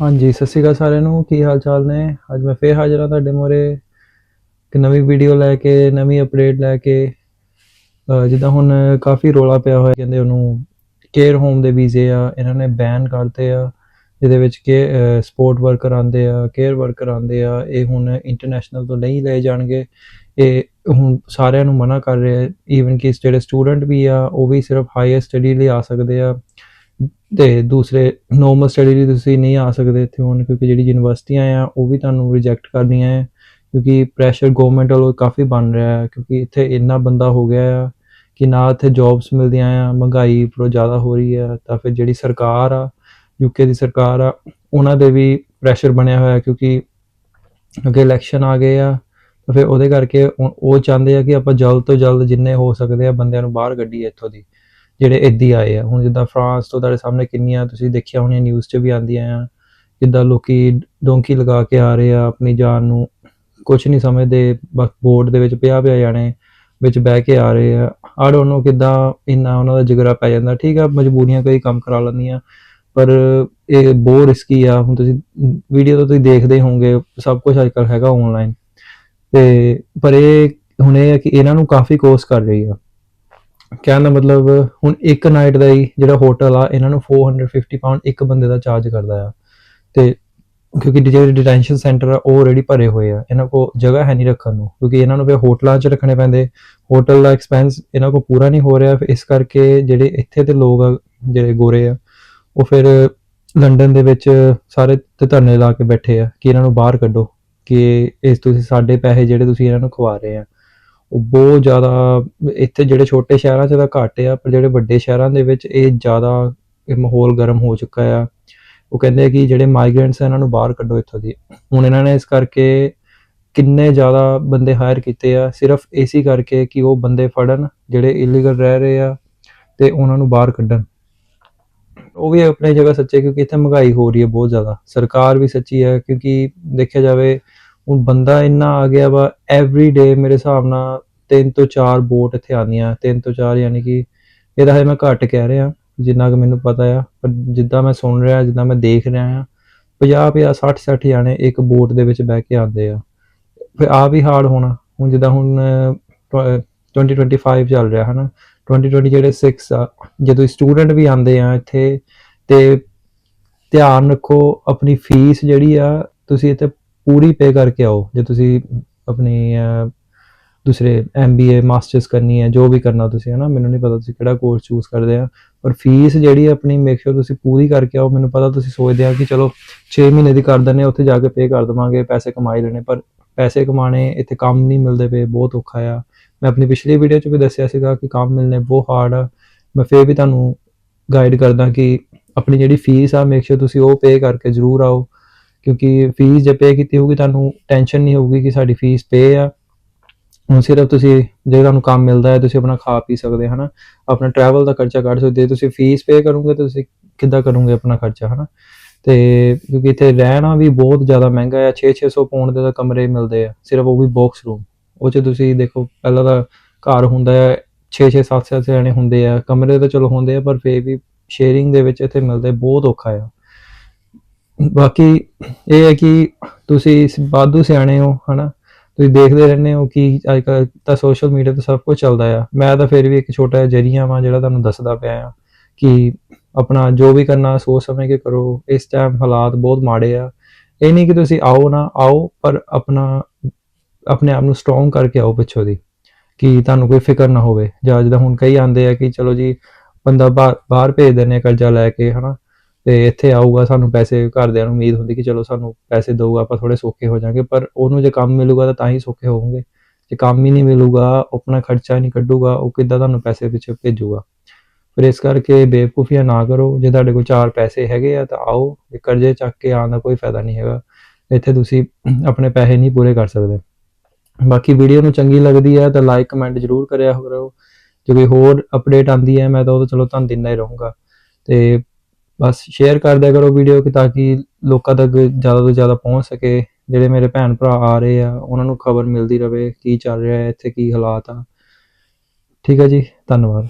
ਹਾਂਜੀ, ਸਤਿ ਸ਼੍ਰੀ ਅਕਾਲ ਸਾਰਿਆਂ ਨੂੰ। ਕੀ ਹਾਲ ਚਾਲ ਨੇ? ਅੱਜ ਮੈਂ ਫੇਰ ਹਾਜ਼ਰ ਹਾਂ ਤੁਹਾਡੇ ਮੋਰੇ ਇੱਕ ਨਵੀਂ ਵੀਡੀਓ ਲੈ ਕੇ, ਨਵੀਂ ਅਪਡੇਟ ਲੈ ਕੇ। ਜਿੱਦਾਂ ਹੁਣ ਕਾਫੀ ਰੋਲਾ ਪਿਆ ਹੋਇਆ, ਕਹਿੰਦੇ ਉਹਨੂੰ ਕੇਅਰ ਹੋਮ ਦੇ ਵੀਜ਼ੇ ਆ, ਇਹਨਾਂ ਨੇ ਬੈਨ ਕਰਤੇ ਆ, ਜਿਹਦੇ ਵਿੱਚ ਕਿ ਸਪੋਰਟ ਵਰਕਰ ਆਉਂਦੇ ਆ ਕੇਅਰ ਵਰਕਰ ਆਉਂਦੇ ਆ, ਇਹ ਹੁਣ ਇੰਟਰਨੈਸ਼ਨਲ ਤੋਂ ਨਹੀਂ ਲਏ ਜਾਣਗੇ। ਇਹ ਹੁਣ ਸਾਰਿਆਂ ਨੂੰ ਮਨਾ ਕਰ ਰਿਹਾ ਈਵਨ ਕਿ ਜਿਹੜੇ ਸਟੂਡੈਂਟ ਵੀ ਆ, ਉਹ ਵੀ ਸਿਰਫ ਹਾਇਰ ਸਟੱਡੀ ਲਈ ਆ ਸਕਦੇ ਆ। ਤੇ ਦੂਸਰੇ ਨੋਰਮਲ ਸਟੱਡੀ ਲਈ ਤੁਸੀਂ ਨਹੀਂ ਆ ਸਕਦੇ ਇੱਥੇ ਹੁਣ, ਕਿਉਂਕਿ ਜਿਹੜੀ ਯੂਨੀਵਰਸਿਟੀਆਂ ਆ, ਉਹ ਵੀ ਤੁਹਾਨੂੰ ਰਿਜੈਕਟ ਕਰਨੀਆਂ ਹੈ ਕਿਉਂਕਿ ਪ੍ਰੈਸ਼ਰ ਗਵਰਨਮੈਂਟ ਵੱਲੋਂ ਕਾਫੀ ਬਣ ਰਿਹਾ ਹੈ ਕਿਉਂਕਿ ਇੱਥੇ ਇੰਨਾ ਬੰਦਾ ਹੋ ਗਿਆ ਆ ਕਿ ਨਾ ਇੱਥੇ ਜੌਬਸ ਮਿਲਦੀਆਂ ਆ, ਮਹਿੰਗਾਈ ਪ੍ਰੋ ਜ਼ਿਆਦਾ ਹੋ ਰਹੀ ਆ, ਤਾਂ ਫਿਰ ਜਿਹੜੀ ਸਰਕਾਰ ਆ ਯੂਕੇ ਦੀ ਸਰਕਾਰ ਆ, ਉਹਨਾਂ ਦੇ ਵੀ ਪ੍ਰੈਸ਼ਰ ਬਣਿਆ ਹੋਇਆ, ਕਿਉਂਕਿ ਅੱਗੇ ਇਲੈਕਸ਼ਨ ਆ ਗਏ ਆ, ਤਾਂ ਫਿਰ ਉਹਦੇ ਕਰਕੇ ਉਹ ਉਹ ਚਾਹੁੰਦੇ ਆ ਕਿ ਆਪਾਂ ਜਲਦ ਤੋਂ ਜਲਦ ਜਿੰਨੇ ਹੋ ਸਕਦੇ ਆ ਬੰਦਿਆਂ ਨੂੰ ਬਾਹਰ ਕੱਢੀਏ ਇੱਥੋਂ ਦੀ। ਜਿਹੜੇ ਇੱਦੀ ਆਏ ਆ। ਹੁਣ ਜਿੱਦਾਂ ਫਰਾਂਸ ਤੋਂ ਤੁਹਾਡੇ ਸਾਹਮਣੇ ਕਿੰਨੀਆਂ ਤੁਸੀਂ ਦੇਖਿਆ ਹੋਣੀਆਂ ਨਿਊਜ਼ 'ਚ ਵੀ ਆਉਂਦੀਆਂ ਆ। ਜਿੱਦਾਂ ਲੋਕੀ ਡੋਂਕੀ ਲਗਾ ਕੇ ਆ ਰਹੇ ਆ, ਆਪਣੀ ਜਾਨ ਨੂੰ ਕੁਝ ਨਹੀਂ ਸਮਝਦੇ, ਬਸ ਬੋਰਡ ਦੇ ਵਿੱਚ ਪਿਆ ਪਿਆ ਜਾਣੇ, ਵਿੱਚ ਬਹਿ ਕੇ ਆ ਰਹੇ ਆ। ਆਈ ਡੋਨਟ ਨੋ ਕਿੱਦਾਂ ਇੰਨਾ ਉਹਨਾਂ ਦਾ ਜਿਗਰਾ ਪੈ ਜਾਂਦਾ। ਠੀਕ ਆ, ਮਜਬੂਰੀਆਂ ਕਈ ਕੰਮ ਕਰਾ ਲੈਂਦੀਆਂ, ਪਰ ਇਹ ਬਹੁਤ ਰਿਸਕੀ ਆ। ਹੁਣ ਤੁਸੀਂ ਵੀਡੀਓ ਤੋਂ ਤੁਸੀਂ ਦੇਖਦੇ ਹੀ ਹੋਵੋਗੇ, ਸਭ ਕੁਝ ਅੱਜਕੱਲ ਹੈਗਾ ਆਨਲਾਈਨ ਤੇ ਪਰ ਇਹ, ਹੁਣ ਇਹ ਆ ਕਿ ਇਹਨਾਂ ਨੂੰ ਕਾਫੀ ਕੋਸਟ ਕਰ ਰਹੀ ਆ। ਕਹਿਣ ਦਾ ਮਤਲਬ, ਹੁਣ ਇੱਕ ਨਾਈਟ ਦਾ ਹੀ ਜਿਹੜਾ ਹੋਟਲ ਆ, ਇਹਨਾਂ ਨੂੰ 450 ਪਾਉਂਡ ਇੱਕ ਬੰਦੇ ਦਾ ਚਾਰਜ ਕਰਦਾ ਆ। ਤੇ ਕਿਉਂਕਿ ਜਿਹੜੇ ਡਿਟੈਂਸ਼ਨ ਸੈਂਟਰ ਆ, ਉਹ ਆਲਰੇਡੀ ਭਰੇ ਹੋਏ ਆ। ਇਹਨਾਂ ਕੋ ਜਗ੍ਹਾ ਹੈ ਨਹੀਂ ਰੱਖਣ ਨੂੰ, ਕਿਉਂਕਿ ਇਹਨਾਂ ਨੂੰ ਵੀ ਹੋਟਲਾਂ 'ਚ ਰੱਖਣੇ ਪੈਂਦੇ। ਹੋਟਲ ਦਾ ਐਕਸਪੈਂਸ ਇਹਨਾਂ ਕੋ ਪੂਰਾ ਨਹੀਂ ਹੋ ਰਿਹਾ ਇਸ ਕਰਕੇ ਜਿਹੜੇ ਇੱਥੇ ਦੇ ਲੋਕ ਆ, ਜਿਹੜੇ ਗੋਰੇ ਆ, ਉਹ ਫਿਰ ਲੰਡਨ ਦੇ ਵਿੱਚ ਸਾਰੇ ਤੇ ਧਰਨੇ ਲਾ ਕੇ ਬੈਠੇ ਆ, ਕਿ ਇਹਨਾਂ ਨੂੰ ਬਾਹਰ ਕੱਢੋ, ਕਿ ਇਸ ਤੁਸੀਂ ਸਾਡੇ ਪੈਸੇ ਜਿਹੜੇ ਤੁਸੀਂ ਇਹਨਾਂ ਨੂੰ ਖਵਾ ਰਹੇ ਆ। ਉਹ ਬਹੁਤ ਜ਼ਿਆਦਾ, ਇੱਥੇ ਜਿਹੜੇ ਛੋਟੇ ਸ਼ਹਿਰਾਂ 'ਚ ਤਾਂ ਘੱਟ ਆ, ਪਰ ਜਿਹੜੇ ਵੱਡੇ ਸ਼ਹਿਰਾਂ ਦੇ ਵਿੱਚ ਇਹ ਜ਼ਿਆਦਾ ਇਹ ਮਾਹੌਲ ਗਰਮ ਹੋ ਚੁੱਕਾ ਆ। ਉਹ ਕਹਿੰਦੇ ਆ ਕਿ ਜਿਹੜੇ ਮਾਈਗ੍ਰੈਂਟਸ ਆ, ਇਹਨਾਂ ਨੂੰ ਬਾਹਰ ਕੱਢੋ ਇੱਥੋਂ ਦੀ। ਹੁਣ ਇਹਨਾਂ ਨੇ ਇਸ ਕਰਕੇ ਕਿੰਨੇ ਜ਼ਿਆਦਾ ਬੰਦੇ ਹਾਇਰ ਕੀਤੇ ਆ, ਸਿਰਫ ਏਸੀ ਕਰਕੇ ਕਿ ਉਹ ਬੰਦੇ ਫੜਨ, ਜਿਹੜੇ ਇਲੀਗਲ ਰਹਿ ਰਹੇ ਆ, ਤੇ ਉਹਨਾਂ ਨੂੰ ਬਾਹਰ ਕੱਢਣ। ਉਹ ਵੀ ਆਪਣੀ ਜਗ੍ਹਾ ਸੱਚੇ, ਕਿਉਂਕਿ ਇੱਥੇ ਮਹਿੰਗਾਈ ਹੋ ਰਹੀ ਹੈ ਬਹੁਤ ਜ਼ਿਆਦਾ। ਸਰਕਾਰ ਵੀ ਸੱਚੀ ਹੈ ਕਿਉਂਕਿ ਦੇਖਿਆ ਜਾਵੇ, ਹੁਣ ਬੰਦਾ ਇੰਨਾ ਆ ਗਿਆ ਵਾ ਐਵਰੀ ਡੇ ਮੇਰੇ ਹਿਸਾਬ ਨਾਲ ਤਿੰਨ ਤੋਂ ਚਾਰ ਬੋਟ ਇੱਥੇ ਆਉਂਦੀਆਂ ਤਿੰਨ ਤੋਂ ਚਾਰ ਯਾਨੀ ਕਿ ਇਹਦਾ ਹੈ ਮੈਂ ਘੱਟ ਕਹਿ ਰਿਹਾ ਜਿੰਨਾ ਕਿ ਮੈਨੂੰ ਪਤਾ ਆ ਪਰ ਜਿੱਦਾਂ ਮੈਂ ਸੁਣ ਰਿਹਾ ਜਿੱਦਾਂ ਮੈਂ ਦੇਖ ਰਿਹਾ ਆ 50 50 60 60 ਜਾਣੇ ਇੱਕ ਬੋਟ ਦੇ ਵਿੱਚ ਬਹਿ ਕੇ ਆਉਂਦੇ ਆ। ਫਿਰ ਆ ਵੀ ਹਾਰਡ ਹੋਣਾ ਹੁਣ ਜਿੱਦਾਂ ਹੁਣ ਅਹ, 2025 ਚੱਲ ਰਿਹਾ ਹਨਾ? 2020 ਜਿਹੜੇ 6 ਆ ਜਦੋਂ ਸਟੂਡੈਂਟ ਵੀ ਆਉਂਦੇ ਆ ਇੱਥੇ ਤੇ ਧਿਆਨ ਰੱਖੋ ਆਪਣੀ ਫੀਸ ਜਿਹੜੀ ਆ ਤੁਸੀਂ ਇੱਥੇ ਪੂਰੀ ਪੇ ਕਰਕੇ ਆਓ ਜੇ ਤੁਸੀਂ ਆਪਣੀ ਦੂਸਰੇ ਐਮਬੀਏ ਮਾਸਟਰਸ ਕਰਨੀ ਹੈ, ਜੋ ਵੀ ਕਰਨਾ ਤੁਸੀਂ, ਹਨਾ, ਮੈਨੂੰ ਨਹੀਂ ਪਤਾ ਤੁਸੀਂ ਕਿਹੜਾ ਕੋਰਸ ਚੂਜ਼ ਕਰਦੇ ਆ, ਪਰ ਫੀਸ ਜਿਹੜੀ ਆਪਣੀ ਮੇਕ ਸ਼ੋਰ ਤੁਸੀਂ ਪੂਰੀ ਕਰਕੇ ਆਓ, ਮੈਨੂੰ ਪਤਾ ਤੁਸੀਂ ਸੋਚਦੇ ਆ ਕਿ ਚਲੋ 6 ਮਹੀਨੇ ਦੀ ਕਰ ਦਿੰਦੇ ਉੱਥੇ ਜਾ ਕੇ ਪੇ ਕਰ ਦਵਾਂਗੇ, ਪੈਸੇ ਕਮਾਈ ਲੈਣੇ, ਪਰ ਪੈਸੇ ਕਮਾਣੇ ਇੱਥੇ ਕੰਮ ਨਹੀਂ ਮਿਲਦੇ ਪਏ, ਬਹੁਤ ਔਖਾ ਆ। ਮੈਂ ਆਪਣੀ ਪਿਛਲੀ ਵੀਡੀਓ 'ਚ ਵੀ ਦੱਸਿਆ ਸੀਗਾ ਕਿ ਕੰਮ ਮਿਲਨੇ ਬਹੁਤ ਹਾਰਡ ਆ। ਮੈਂ ਫੇਰ ਵੀ ਤੁਹਾਨੂੰ ਗਾਈਡ ਕਰਦਾ ਕਿ ਆਪਣੀ ਜਿਹੜੀ ਫੀਸ ਆ ਮੇਕ ਸ਼ੋਰ ਤੁਸੀਂ ਉਹ ਪੇ ਕਰਕੇ ਜ਼ਰੂਰ ਆਓ, ਕਿਉਂਕਿ ਫੀਸ ਜੇ ਪੇ ਕੀਤੀ ਹੋਊਗੀ, ਤੁਹਾਨੂੰ ਟੈਨਸ਼ਨ ਨਹੀਂ ਹੋਊਗੀ ਕਿ ਸਾਡੀ ਫੀਸ ਪੇ ਆ। ਹੁਣ ਸਿਰਫ ਤੁਸੀਂ ਜੇ ਤੁਹਾਨੂੰ ਕੰਮ ਮਿਲਦਾ ਹੈ, ਤੁਸੀਂ ਆਪਣਾ ਖਾ ਪੀ ਸਕਦੇ ਹਨਾ? ਆਪਣਾ ਟਰੈਵਲ ਦਾ ਖਰਚਾ ਕੱਢ ਸਕਦੇ ਤੁਸੀਂ ਫੀਸ ਪੇ ਕਰੋਗੇ, ਤਾਂ ਤੁਸੀਂ ਕਿੱਦਾਂ ਕਰੋਗੇ ਆਪਣਾ ਖਰਚਾ, ਹਨਾ? ਤੇ ਕਿਉਂਕਿ ਇੱਥੇ ਰਹਿਣਾ ਵੀ ਬਹੁਤ ਜ਼ਿਆਦਾ ਮਹਿੰਗਾ ਆ 6-600 ਪੌਂਡ ਦੇ ਤਾਂ ਕਮਰੇ ਮਿਲਦੇ ਆ। ਸਿਰਫ ਉਹ ਵੀ ਬਾਕਸ ਰੂਮ ਉਹ 'ਚ ਤੁਸੀਂ ਦੇਖੋ, ਪਹਿਲਾਂ ਤਾਂ ਘਰ ਹੁੰਦਾ ਹੈ 6-6 7-7 ਜਣੇ ਹੁੰਦੇ ਆ। ਕਮਰੇ ਤਾਂ ਚਲੋ ਹੁੰਦੇ ਆ, ਪਰ ਫੇਰ ਵੀ ਸ਼ੇਅਰਿੰਗ ਦੇ ਵਿੱਚ ਇੱਥੇ ਮਿਲਦੇ ਬਹੁਤ ਔਖਾ ਆ। ਬਾਕੀ ਇਹ ਹੈ ਕਿ ਤੁਸੀਂ ਬਾਦੂ ਸਿਆਣੇ ਹੋ, ਹਨਾ? ਤੁਸੀਂ ਦੇਖਦੇ ਰਹਿੰਦੇ ਹੋ ਕਿ ਅੱਜ ਕੱਲ੍ਹ ਤਾਂ ਸੋਸ਼ਲ ਮੀਡੀਆ ਤੇ ਸਭ ਕੁਝ ਚੱਲਦਾ ਆ। ਮੈਂ ਤਾਂ ਫਿਰ ਵੀ ਇੱਕ ਛੋਟਾ ਜਿਹਾ ਜਰੀਆ ਵਾਂ ਜਿਹੜਾ ਤੁਹਾਨੂੰ ਦੱਸਦਾ ਪਿਆ ਆ ਕਿ ਆਪਣਾ ਜੋ ਵੀ ਕਰਨਾ ਸੋਚ ਸਮਝ ਕੇ ਕਰੋ। ਇਸ ਟਾਈਮ ਹਾਲਾਤ ਬਹੁਤ ਮਾੜੇ ਆ। ਇਹ ਨਹੀਂ ਕਿ ਤੁਸੀਂ ਆਓ ਨਾ, ਆਓ, ਪਰ ਆਪਣਾ, ਆਪਣੇ ਆਪ ਨੂੰ ਸਟਰੋਂਗ ਕਰਕੇ ਆਓ ਪਿੱਛੋਂ ਦੀ, ਕਿ ਤੁਹਾਨੂੰ ਕੋਈ ਫਿਕਰ ਨਾ ਹੋਵੇ। ਜਾਂ ਜਿੱਦਾਂ ਹੁਣ ਕਈ ਆਂਦੇ ਆ ਕਿ ਚਲੋ ਜੀ, ਬੰਦਾ ਬਾਹਰ ਬਾਹਰ ਭੇਜ ਦਿੰਦੇ ਆ ਕਰਜ਼ਾ ਲੈ ਕੇ, ਹਨਾ? ਤੇ ਇੱਥੇ ਆਊਗਾ, ਸਾਨੂੰ ਪੈਸੇ ਘਰਦਿਆਂ ਨੂੰ ਉਮੀਦ ਹੁੰਦੀ ਕਿ ਚਲੋ ਸਾਨੂੰ ਪੈਸੇ ਦਊਗਾ, ਆਪਾਂ ਥੋੜੇ ਸੌਖੇ ਹੋ ਜਾਾਂਗੇ, ਪਰ ਉਹਨੂੰ ਜੇ ਕੰਮ ਮਿਲੂਗਾ ਤਾਂ ਤਾਂ ਹੀ ਸੌਖੇ ਹੋਵੋਗੇ। ਜੇ ਕੰਮ ਹੀ ਨਹੀਂ ਮਿਲੂਗਾ ਆਪਣਾ ਖਰਚਾ ਨਹੀਂ ਕੱਢੂਗਾ, ਉਹ ਕਿੱਦਾਂ ਤੁਹਾਨੂੰ ਪੈਸੇ ਪਿੱਛੇ ਭੇਜੂਗਾ। ਫਿਰ ਇਸ ਕਰਕੇ ਬੇਵਕੂਫੀਆਂ ਨਾ ਕਰੋ, ਜੇ ਤੁਹਾਡੇ ਕੋਲ ਚਾਰ ਪੈਸੇ ਹੈਗੇ ਆ ਤਾਂ ਆਓ, ਜੇ ਕਰਜ਼ੇ ਚੱਕ ਕੇ ਆਉਣ ਦਾ ਕੋਈ ਫਾਇਦਾ ਨਹੀਂ ਹੈਗਾ, ਇੱਥੇ ਤੁਸੀਂ ਆਪਣੇ ਪੈਸੇ ਨਹੀਂ ਪੂਰੇ ਕਰ ਸਕਦੇ। ਬਾਕੀ ਵੀਡੀਓ ਨੂੰ ਚੰਗੀ ਲੱਗਦੀ ਹੈ ਤਾਂ ਲਾਈਕ, ਕਮੈਂਟ ਜ਼ਰੂਰ ਕਰਿਆ ਕਰੋ। ਜੇ ਕੋਈ ਹੋਰ ਅਪਡੇਟ ਆਂਦੀ ਹੈ, ਮੈਂ ਤਾਂ ਉਹ ਤਾਂ ਚਲੋ ਤੁਹਾਨੂੰ ਦਿੰਦਾ ਹੀ ਰਹੂੰਗਾ। ਤੇ ਬਸ ਸ਼ੇਅਰ ਕਰ ਦਿਆ ਕਰੋ ਵੀਡੀਓ ਕਿ ਤਾਂ ਕਿ ਲੋਕਾਂ ਤੱਕ ਜ਼ਿਆਦਾ ਤੋਂ ਜ਼ਿਆਦਾ ਪਹੁੰਚ ਸਕੇ। ਜਿਹੜੇ ਮੇਰੇ ਭੈਣ ਭਰਾ ਆ ਰਹੇ ਆ, ਉਹਨਾਂ ਨੂੰ ਖਬਰ ਮਿਲਦੀ ਰਵੇ ਕੀ ਚੱਲ ਰਿਹਾ ਹੈ, ਇੱਥੇ ਕੀ ਹਾਲਾਤ ਆ। ਠੀਕ ਹੈ ਜੀ, ਧੰਨਵਾਦ।